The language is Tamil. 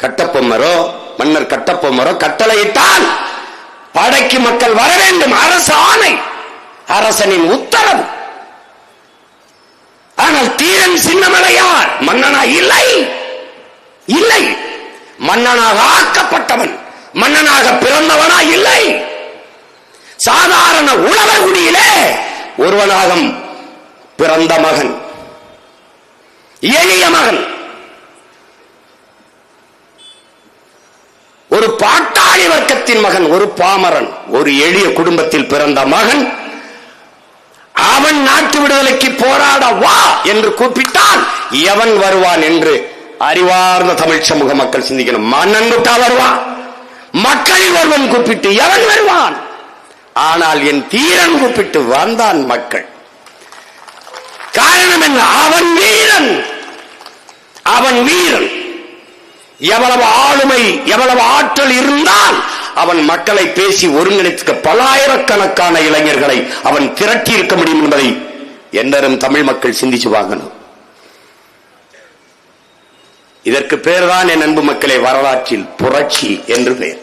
கட்டப்பொம்மரோ மன்னர் கட்டப்பொம்மரோ கட்டளையிட்டால் படைக்கு மக்கள் வர வேண்டும். அரசு ஆணை அரசனின் உத்தரவு. ஆனால் தீரன் சின்னமலையார் மன்னனா இல்லை. இல்லை. மன்னனாக ஆக்கப்பட்டவன் மன்னனாக பிறந்தவனா இல்லை. சாதாரண உழவர் குடியிலே ஒருவனாக பிறந்த மகன். எளிய மகன் ஒரு பாட்டாளி வர்க்கத்தின் மகன் ஒரு பாமரன் ஒரு எளிய குடும்பத்தில் பிறந்த மகன். அவன் நாட்டு விடுதலைக்கு போராட வா என்று கூப்பிட்டால் எவன் வருவான் என்று அறிவார்ந்த தமிழ் சமூக மக்கள் சிந்திக்கணும். மன்னன் விட்டா வருவான். மக்களில் ஒருவன் கூப்பிட்டு எவன் வருவான்? ஆனால் என் தீரன் கூப்பிட்டு வந்தான் மக்கள். காரணம் என்ன? அவன் வீரன். அவன் வீரன். எவ்வளவு ஆளுமை எவ்வளவு ஆற்றல் இருந்தால் அவன் மக்களை பேசி ஒருங்கிணைத்துக்க பல்லாயிரக்கணக்கான இளைஞர்களை அவன் திரட்டி இருக்க முடியும் என்பதை என்னரும் தமிழ் மக்கள் சிந்திச்சு வாங்கணும் இதற்கு பேர்தான் என் அன்பு மக்களே வரலாற்றில் புரட்சி என்று பெயர்